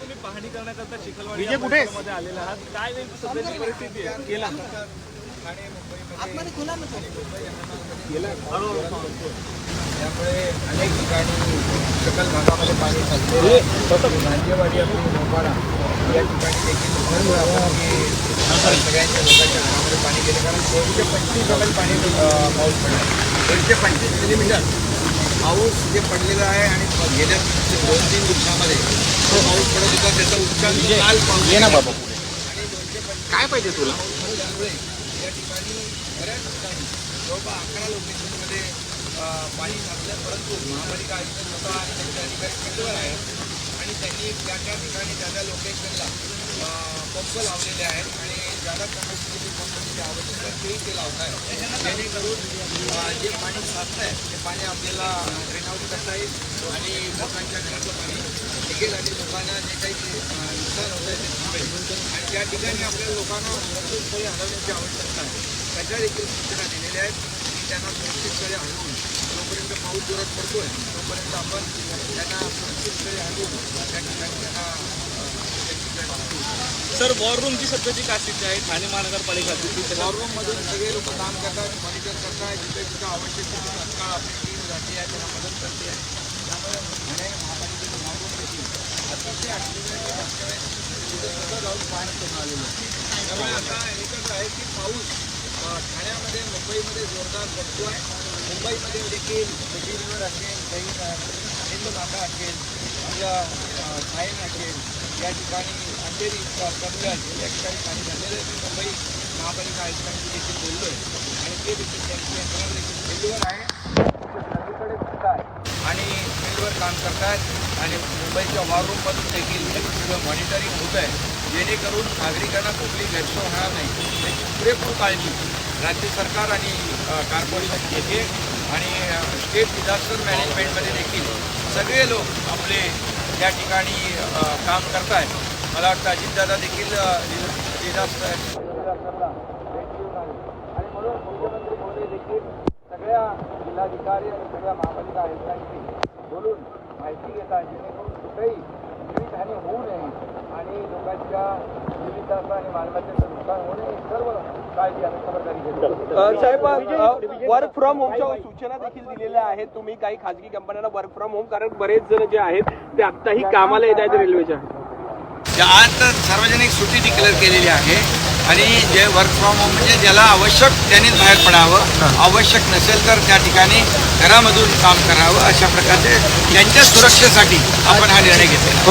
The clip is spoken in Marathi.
तुम्ही पाहणी करण्याकरता चिखलवाडी मध्ये आलेला आहात. काय नेमकी सध्याची परिस्थिती आहे? केला त्यामुळे अनेक ठिकाणी सकल भागामध्ये पाणी साचले भांजेवाडी आपली मोपाडा या ठिकाणी देखील भरपूर आपण की सगळ्यांच्या लोकांच्या घरामध्ये पाणी गेले. कारण दोनशे पंचवीस एम पाणी अं, पाऊस पडला. दोनशे पंचवीस मिलीमीटर पाऊस जे पडलेला आहे आणि गेल्या दोन तीन दिवसामध्ये तो पाऊस पडत होता त्याचा उच्चार काल पाऊस ये ना बाबा काय पाहिजे तुला? त्यामुळे या ठिकाणी बऱ्याच ठिकाणी जवळपास अकरा लोकेशनमध्ये पाणी साचलं परंतु महापालिका आयुक्त स्वतः आणि त्यांचे अधिकारी खंडवर आहेत आणि त्यांनी त्या त्या ठिकाणी त्या त्या लोकेशनला पंप लावलेले आहेत आणि ज्यादा कॅपॅसिटीचे पंपाची आवश्यकता तेही ते लावत आहेत जेणेकरून जे पाणी साचतं आहे ते पाणी आपल्याला ड्रेन आउट करता येईल आणि लोकांच्या घरातलं पाणी निघेल आणि लोकांना जे काही नुकसान होतं आहे ते थांबेल. आणि त्या ठिकाणी आपल्या लोकांना सुरक्षित स्थळी हलवण्याची आवश्यकता आहे. त्याच्या देखील सूचना दिलेल्या आहेत. की त्यांना सुरक्षित स्थळी हलवून जोपर्यंत पाऊस जोरात आहे तोपर्यंत आपण त्यांना सुरक्षित स्थळी हलवून त्या ठिकाणी त्यांना अं, त्यांची गरज असते. सर वॉर रूमची सध्याची काय स्थिती आहे ठाणे महानगरपालिका वॉर मधून सगळे लोक काम करतात मॉनिटर करतात जिथे जिथे आवश्यक तिथे तत्काळ आपली टीम जाते आहे त्यांना मदत करते. आहे त्यामुळे ठाणे महापालिकेचं वॉर रूम देखील अतिशय आहे. तिथे जाऊन पाहणी करून आलेलं आहे. त्यामुळे आता एकच आहे की पाऊस ठाण्यामध्ये मुंबईमध्ये जोरदार पडतो आहे. मुंबईमध्ये देखील सिटी रिव्हर असेल काही हिंदमाता असेल आपल्या अं, सायन असेल या ठिकाणी अंधेरी कमलज या ठिकाणी पाणी झालेलं आहे. मुंबई महापालिका आयुक्तांशी देखील बोललो आहे आणि ते देखील त्यांची यंत्रणा देखील फील्डवर आहे. नदीकडे फिरतात आणि फील्डवर काम करतात. आणि मुंबईच्या वॉर रूममधून देखील मॉनिटरिंग होत आहे. जेणेकरून नागरिकांना कुठली गैरसोय होणार नाही. याची पुरेपूर काळजी राज्य सरकार आणि अ, कॉर्पोरेशन घेते. आणि स्टेट डिझास्टर मॅनेजमेंटमध्ये देखील सगळे लोक आपले त्या ठिकाणी काम करत आहेत मला वाटतं अजितदादा देखील डिझास्टर आणि म्हणून मुख्यमंत्री महोदय देखील सगळ्या जिल्हाधिकारी आणि सगळ्या महापालिका आयुक्तांशी बोलून माहिती घेतात जेणेकरून कुठेही जीवितहानी होऊ नये आणि लोकांच्या जीविताचं आणि मालमत्तेचं नुकसान होऊ नये ही सर्व काळजी आणि खबरदारी घेतो. साहेब वर्क फ्रॉम होमच्या सूचना देखील दिलेल्या आहेत. तुम्ही काही खाजगी कंपन्यांना वर्क फ्रॉम होम कारण बरेच जण जे आहेत ते आत्ताही कामाला येत आहेत रेल्वेच्या आज तर सार्वजनिक सुट्टी डिक्लेअर केलेली आहे आणि जे वर्क फ्रॉम होम म्हणजे ज्याला आवश्यक त्यांनीच बाहेर पडावं आवश्यक नसेल तर त्या ठिकाणी घरामधून काम करावं अशा प्रकारचे त्यांच्या सुरक्षेसाठी आपण हा निर्णय घेतलेला